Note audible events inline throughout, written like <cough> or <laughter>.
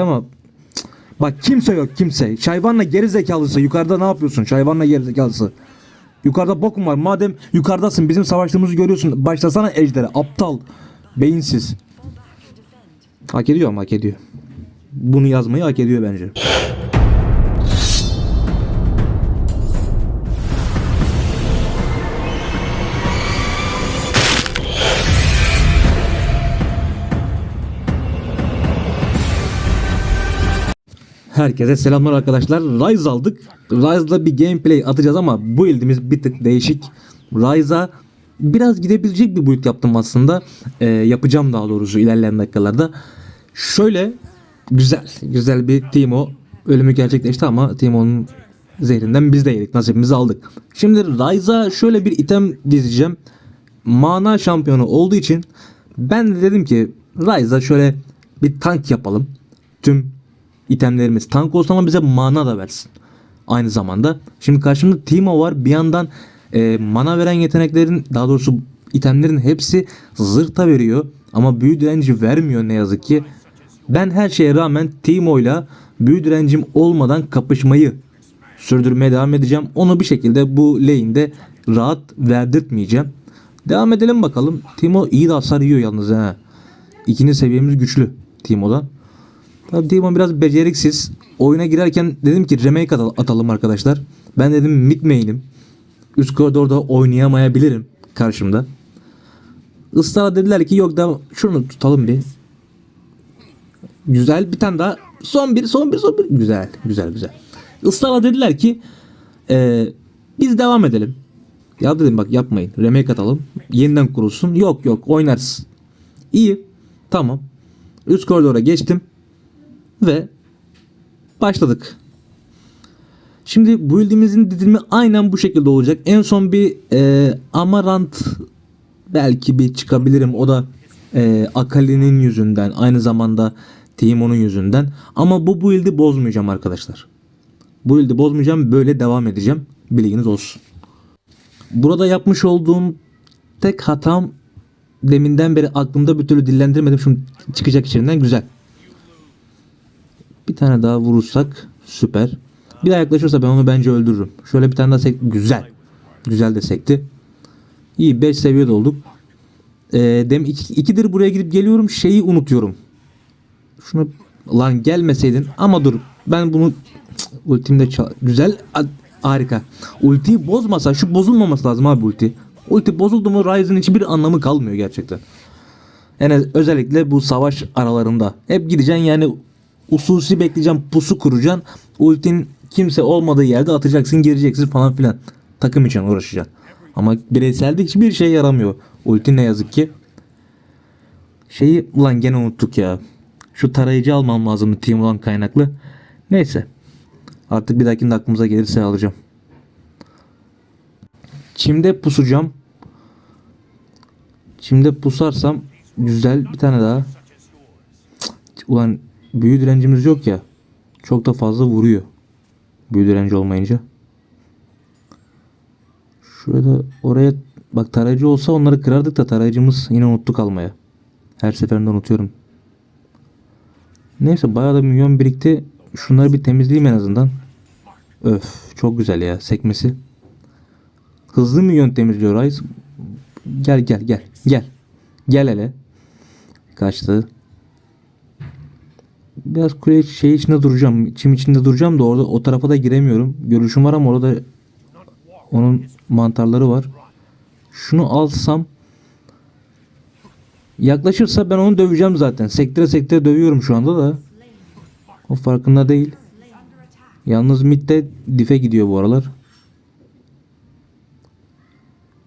ama bak kimse yok kimse. Şayvanla geri zekalısı yukarıda ne yapıyorsun? Şayvanla geri zekalısı. Yukarıda bokum var. Madem yukarıdasın bizim savaştığımızı görüyorsun. Başlasana ejdere. Aptal. Beyinsiz. Hak ediyor ama hak ediyor. Bunu yazmayı hak ediyor bence. Herkese selamlar arkadaşlar. Rise aldık. Rise'la bir gameplay atacağız ama bu build'imiz bir tık değişik. Rise'a biraz gidebilecek bir build yaptım aslında. Ee, yapacağım daha doğrusu ilerleyen dakikalarda. Şöyle güzel, güzel bir Timo ölümü gerçekleşti ama Timo'nun zehrinden biz de yedik. Nasibimizi aldık. Şimdi Rise'a şöyle bir item dizeceğim. Mana şampiyonu olduğu için ben de dedim ki Rise'a şöyle bir tank yapalım. Tüm itemlerimiz tank olsun ama bize mana da versin. Aynı zamanda. Şimdi karşımda Timo var. Bir yandan e, mana veren yeteneklerin daha doğrusu itemlerin hepsi zırta veriyor. Ama büyü direnci vermiyor ne yazık ki. Ben her şeye rağmen Timo'yla büyü direncim olmadan kapışmayı sürdürmeye devam edeceğim. Onu bir şekilde bu lane'de rahat verdirtmeyeceğim. Devam edelim bakalım. Timo iyi de hasar yiyor yalnız ha. İkinci seviyemiz güçlü Timo'dan. Tabii Timo biraz beceriksiz. Oyuna girerken dedim ki remake atal- atalım arkadaşlar. Ben dedim mid main'im. Üst koridorda oynayamayabilirim karşımda. Israrla dediler ki yok da şunu tutalım bir. Güzel bir tane daha. Son bir son bir son bir. Güzel güzel güzel. Israrla dediler ki e, biz devam edelim. Ya dedim bak yapmayın. Remake atalım. Yeniden kurulsun. Yok yok oynarsın. İyi. Tamam. Üst koridora geçtim. Ve başladık. Şimdi bu build'imizin dizilimi aynen bu şekilde olacak. En son bir e, Amarant belki bir çıkabilirim. O da e, Akali'nin yüzünden aynı zamanda Timo'nun yüzünden. Ama bu build'i bozmayacağım arkadaşlar. Bu build'i bozmayacağım. Böyle devam edeceğim. Bilginiz olsun. Burada yapmış olduğum tek hatam deminden beri aklımda bir türlü dillendirmedim. Şunu çıkacak içinden güzel. Bir tane daha vurursak süper. Bir daha yaklaşırsa ben onu bence öldürürüm. Şöyle bir tane daha sek güzel. Güzel de sekti. İyi 5 seviyede olduk. Ee, dem iki, ikidir buraya gidip geliyorum şeyi unutuyorum. Şunu lan gelmeseydin ama dur ben bunu Cık, ultimde güzel harika. Ultiyi bozmasa şu bozulmaması lazım abi ulti. Ulti bozuldu mu Ryze'ın hiçbir anlamı kalmıyor gerçekten. Yani özellikle bu savaş aralarında. Hep gideceksin yani usulsi bekleyeceksin pusu kuracaksın. Ultin kimse olmadığı yerde atacaksın gireceksin falan filan. Takım için uğraşacaksın. Ama bireyselde hiçbir şey yaramıyor. Ulti ne yazık ki. Şeyi ulan gene unuttuk ya. Şu tarayıcı almam lazım Team'dan kaynaklı. Neyse. Artık bir dahakinde aklımıza gelirse alacağım. Çimde pusacağım. Çimde pusarsam güzel bir tane daha. Cık, Ulan büyü direncimiz yok ya. Çok da fazla vuruyor. Büyü direnci olmayınca. Şurada oraya bak tarayıcı olsa onları kırardık da tarayıcımız yine unuttuk almaya. Her seferinde unutuyorum. Neyse bayağı da milyon birikti. Şunları bir temizleyeyim en azından. Öf çok güzel ya sekmesi. Hızlı milyon temizliyor Rice. Gel gel gel gel. Gel hele. Kaçtı. Biraz kule şey içinde duracağım. Çim içinde duracağım da orada o tarafa da giremiyorum. Görüşüm var ama orada onun mantarları var. Şunu alsam yaklaşırsa ben onu döveceğim zaten. Sektire sektire dövüyorum şu anda da. O farkında değil. Yalnız mid de dife gidiyor bu aralar.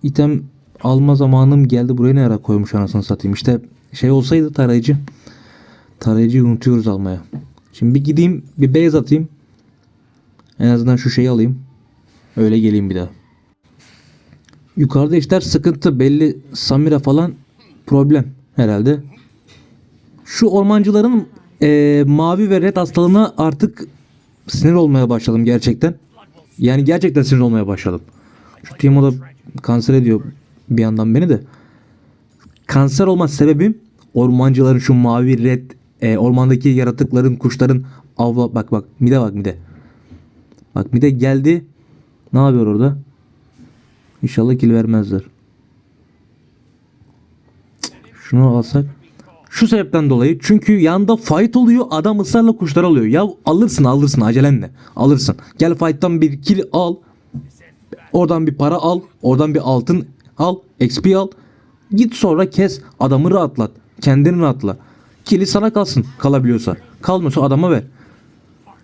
İtem alma zamanım geldi. Buraya ne ara koymuş anasını satayım. İşte şey olsaydı tarayıcı. Tarayıcıyı unutuyoruz almaya. Şimdi bir gideyim bir base atayım. En azından şu şeyi alayım. Öyle geleyim bir daha. Yukarıda işler sıkıntı belli. Samira falan problem herhalde. Şu ormancıların eee, mavi ve red hastalığına artık sinir olmaya başladım gerçekten. Yani gerçekten sinir olmaya başladım. Şu Timo da kanser ediyor bir yandan beni de. Kanser olma sebebim ormancıların şu mavi red e, ormandaki yaratıkların, kuşların avla bak bak mide bak mide. Bak mide geldi. Ne yapıyor orada? İnşallah kill vermezler. Şunu alsak. Şu sebepten dolayı çünkü yanında fight oluyor adam ısrarla kuşlar alıyor. Ya alırsın alırsın acelenle alırsın. Gel fight'tan bir kill al. Oradan bir para al. Oradan bir altın al. XP al. Git sonra kes. Adamı rahatlat. Kendini rahatla. Kili sana kalsın kalabiliyorsa. Kalmıyorsa adama ver.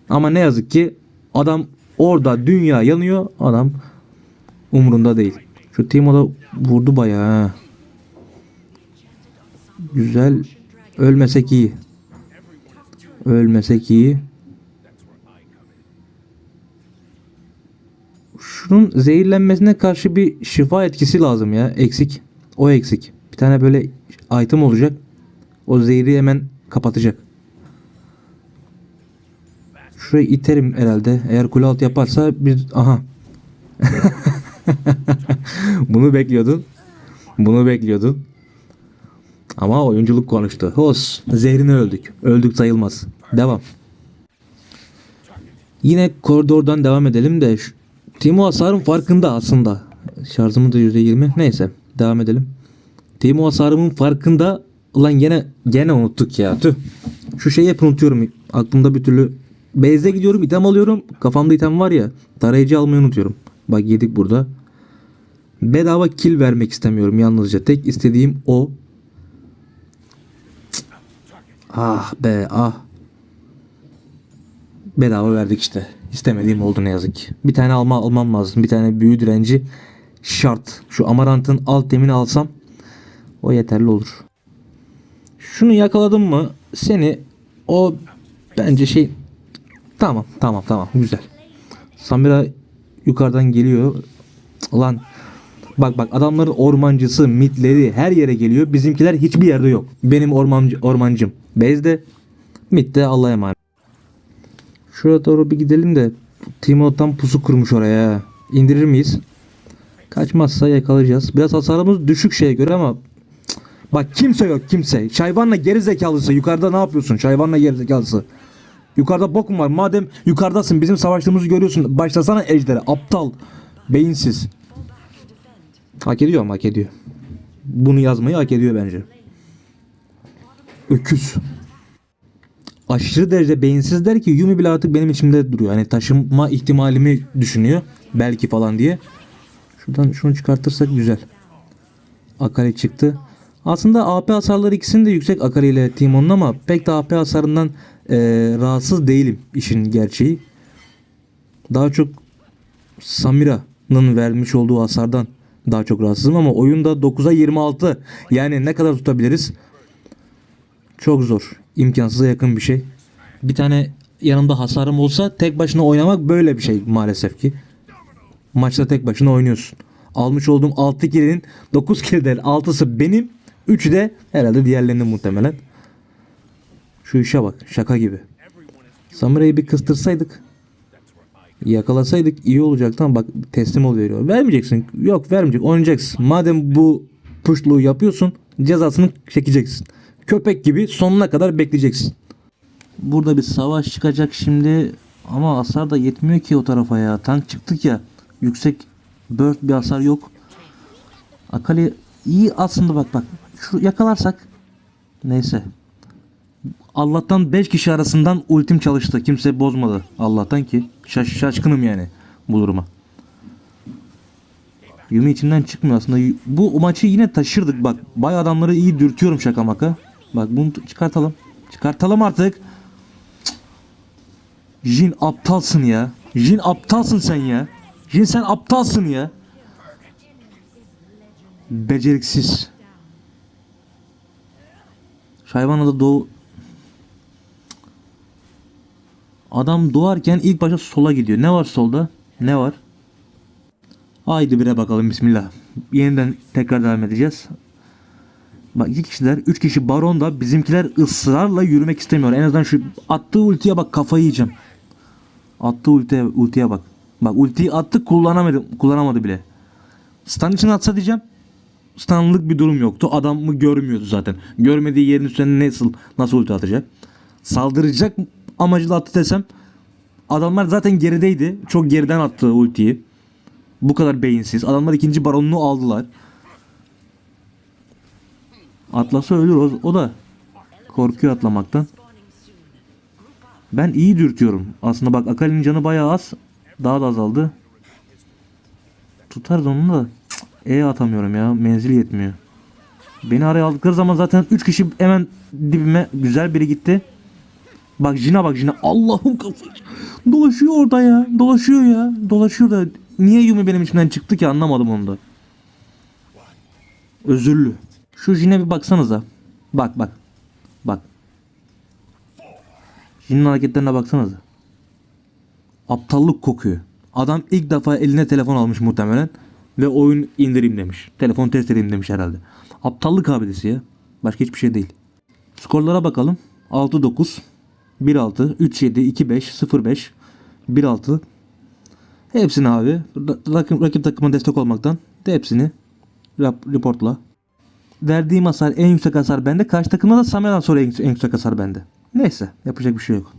Ama ne yazık ki adam orada dünya yanıyor. Adam umurunda değil. Şu Timo da vurdu bayağı. Güzel. Ölmesek iyi. Ölmesek iyi. Şunun zehirlenmesine karşı bir şifa etkisi lazım ya. Eksik. O eksik. Bir tane böyle item olacak. O zehri hemen kapatacak. Şurayı iterim herhalde. Eğer kule altı yaparsa bir... Aha. <laughs> Bunu bekliyordun. Bunu bekliyordun. Ama oyunculuk konuştu. Hos. Zehrini öldük. Öldük sayılmaz. Devam. Yine koridordan devam edelim de Timo hasarın farkında aslında. Şarjımı da %20. Neyse devam edelim. Timo hasarımın farkında. Ulan gene gene unuttuk ya. Tüh. Şu şeyi hep unutuyorum. Aklımda bir türlü Base'de gidiyorum item alıyorum. Kafamda item var ya. Tarayıcı almayı unutuyorum. Bak yedik burada. Bedava kill vermek istemiyorum yalnızca. Tek istediğim o. Ah be ah. Bedava verdik işte. İstemediğim oldu ne yazık. Bir tane alma almam lazım. Bir tane büyü direnci şart. Şu amarantın alt temini alsam o yeterli olur. Şunu yakaladım mı seni o bence şey tamam tamam tamam güzel. Samira yukarıdan geliyor. Lan bak bak adamların ormancısı, mitleri her yere geliyor. Bizimkiler hiçbir yerde yok. Benim ormancı, ormancım. Bezde, mitte Allah'a emanet. Şuraya doğru bir gidelim de Timo tam pusu kurmuş oraya. İndirir miyiz? Kaçmazsa yakalayacağız. Biraz hasarımız düşük şeye göre ama bak kimse yok kimse. Şayvanla geri zekalısı. Yukarıda ne yapıyorsun? Şayvanla geri zekalısı. Yukarıda bokum var. Madem yukarıdasın bizim savaştığımızı görüyorsun. Başlasana ejdere. Aptal. Beyinsiz. Hak ediyor mu? Hak ediyor. Bunu yazmayı hak ediyor bence. Öküz aşırı derece beyinsiz der ki Yumi bile artık benim içimde duruyor. Hani taşıma ihtimalimi düşünüyor. Belki falan diye. Şuradan şunu çıkartırsak güzel. Akari çıktı. Aslında AP hasarları ikisinin de yüksek Akari ile Timon'un ama pek de AP hasarından eee, rahatsız değilim işin gerçeği. Daha çok Samira'nın vermiş olduğu hasardan daha çok rahatsızım ama oyunda 9'a 26. Yani ne kadar tutabiliriz? Çok zor. İmkansıza yakın bir şey. Bir tane yanımda hasarım olsa tek başına oynamak böyle bir şey maalesef ki. Maçta tek başına oynuyorsun. Almış olduğum 6 kill'in 9 kill'den 6'sı benim. 3'ü de herhalde diğerlerinin muhtemelen. Şu işe bak. Şaka gibi. Samira'yı bir kıstırsaydık. Yakalasaydık iyi olacaktı ama bak teslim ol veriyor. Vermeyeceksin. Yok vermeyecek. Oynayacaksın. Madem bu pushluğu yapıyorsun cezasını çekeceksin. Köpek gibi sonuna kadar bekleyeceksin. Burada bir savaş çıkacak şimdi ama hasar da yetmiyor ki o tarafa ya. Tank çıktık ya. Yüksek burst bir hasar yok. Akali iyi aslında bak bak. Şu yakalarsak neyse. Allah'tan 5 kişi arasından ultim çalıştı. Kimse bozmadı. Allah'tan ki. Şaş şaşkınım yani bu duruma. Yumi içinden çıkmıyor aslında. Bu maçı yine taşırdık bak. Bay adamları iyi dürtüyorum şaka maka. Bak bunu çıkartalım. Çıkartalım artık. Jin aptalsın ya. Jin aptalsın sen ya. Jin sen aptalsın ya. Beceriksiz. Şayvana da doğu... Adam doğarken ilk başta sola gidiyor. Ne var solda? Ne var? Haydi bire bakalım bismillah. Yeniden tekrar devam edeceğiz. Bak iki kişiler, üç kişi baronda bizimkiler ısrarla yürümek istemiyor. En azından şu attığı ultiye bak kafayı yiyeceğim. Attığı ultiye, ultiye bak. Bak ultiyi attı kullanamadı, kullanamadı bile. Stun için atsa diyeceğim. Stunlık bir durum yoktu. Adamı görmüyordu zaten. Görmediği yerin üstüne nasıl nasıl ulti atacak? saldıracak amacıyla attı desem adamlar zaten gerideydi. Çok geriden attı ultiyi. Bu kadar beyinsiz. Adamlar ikinci baronunu aldılar. Atlasa ölür o, o da. Korkuyor atlamaktan. Ben iyi dürtüyorum. Aslında bak Akali'nin canı bayağı az. Daha da azaldı. Tutarız onu da. E atamıyorum ya. Menzil yetmiyor. Beni araya aldıkları zaman zaten 3 kişi hemen dibime güzel biri gitti. Bak Jina bak Jina. Allah'ım kafası. Dolaşıyor orada ya. Dolaşıyor ya. Dolaşıyor da. Niye Yumi benim içimden çıktı ki anlamadım onu da. Özürlü. Şu Jin'e bir baksanıza. Bak bak. Bak. Jin'in hareketlerine baksanıza. Aptallık kokuyor. Adam ilk defa eline telefon almış muhtemelen. Ve oyun indireyim demiş. Telefon test edeyim demiş herhalde. Aptallık abidesi ya. Başka hiçbir şey değil. Skorlara bakalım. 6-9, 1-6, 3-7, 2-5, 0-5, 1-6. Hepsini abi. ra- Rakip, rakip takıma destek olmaktan de hepsini reportla. Verdiğim hasar en yüksek hasar bende. Karşı takımda da Samer'dan sonra en, en yüksek hasar bende. Neyse yapacak bir şey yok.